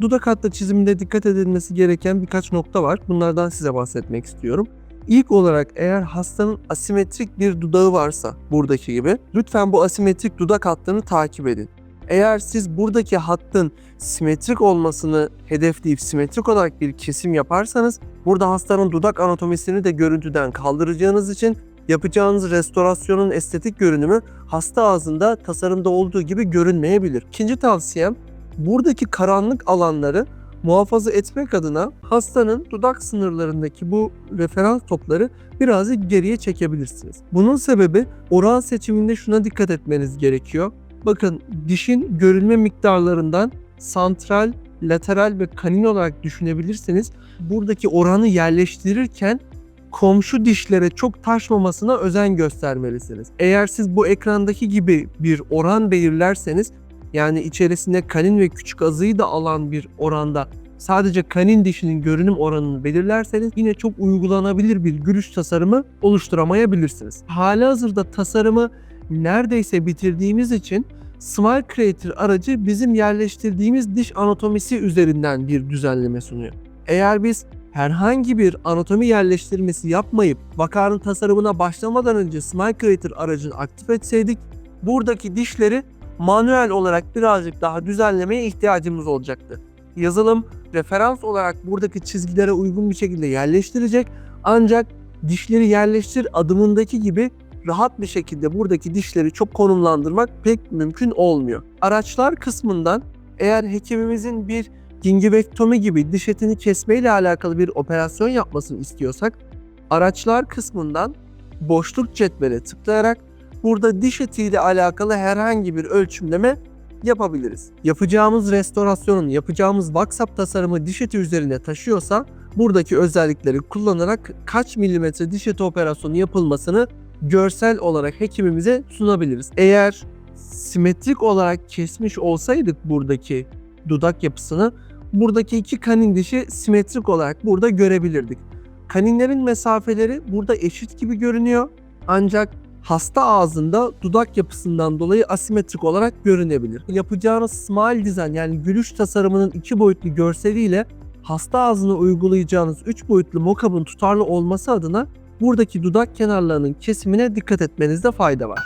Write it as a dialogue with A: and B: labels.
A: Dudak hattı çiziminde dikkat edilmesi gereken birkaç nokta var. Bunlardan size bahsetmek istiyorum. İlk olarak eğer hastanın asimetrik bir dudağı varsa buradaki gibi lütfen bu asimetrik dudak hattını takip edin. Eğer siz buradaki hattın simetrik olmasını hedefleyip simetrik olarak bir kesim yaparsanız burada hastanın dudak anatomisini de görüntüden kaldıracağınız için yapacağınız restorasyonun estetik görünümü hasta ağzında tasarımda olduğu gibi görünmeyebilir. İkinci tavsiyem buradaki karanlık alanları muhafaza etmek adına hastanın dudak sınırlarındaki bu referans topları birazcık geriye çekebilirsiniz. Bunun sebebi oran seçiminde şuna dikkat etmeniz gerekiyor. Bakın dişin görülme miktarlarından santral, lateral ve kanin olarak düşünebilirseniz buradaki oranı yerleştirirken komşu dişlere çok taşmamasına özen göstermelisiniz. Eğer siz bu ekrandaki gibi bir oran belirlerseniz yani içerisinde kanin ve küçük azıyı da alan bir oranda sadece kanin dişinin görünüm oranını belirlerseniz yine çok uygulanabilir bir gülüş tasarımı oluşturamayabilirsiniz. Halihazırda tasarımı neredeyse bitirdiğimiz için Smile Creator aracı bizim yerleştirdiğimiz diş anatomisi üzerinden bir düzenleme sunuyor. Eğer biz herhangi bir anatomi yerleştirmesi yapmayıp vakanın tasarımına başlamadan önce Smile Creator aracını aktif etseydik buradaki dişleri manuel olarak birazcık daha düzenlemeye ihtiyacımız olacaktı. Yazılım referans olarak buradaki çizgilere uygun bir şekilde yerleştirecek ancak dişleri yerleştir adımındaki gibi rahat bir şekilde buradaki dişleri çok konumlandırmak pek mümkün olmuyor. Araçlar kısmından eğer hekimimizin bir gingivektomi gibi diş etini kesmeyle alakalı bir operasyon yapmasını istiyorsak araçlar kısmından boşluk cetvele tıklayarak burada diş etiyle alakalı herhangi bir ölçümleme yapabiliriz. Yapacağımız restorasyonun, yapacağımız WhatsApp tasarımı diş eti üzerine taşıyorsa buradaki özellikleri kullanarak kaç milimetre diş eti operasyonu yapılmasını görsel olarak hekimimize sunabiliriz. Eğer simetrik olarak kesmiş olsaydık buradaki dudak yapısını buradaki iki kanin dişi simetrik olarak burada görebilirdik. Kaninlerin mesafeleri burada eşit gibi görünüyor ancak hasta ağzında dudak yapısından dolayı asimetrik olarak görünebilir. Yapacağınız smile design yani gülüş tasarımının iki boyutlu görseliyle hasta ağzına uygulayacağınız 3 boyutlu mockup'ın tutarlı olması adına buradaki dudak kenarlarının kesimine dikkat etmenizde fayda var.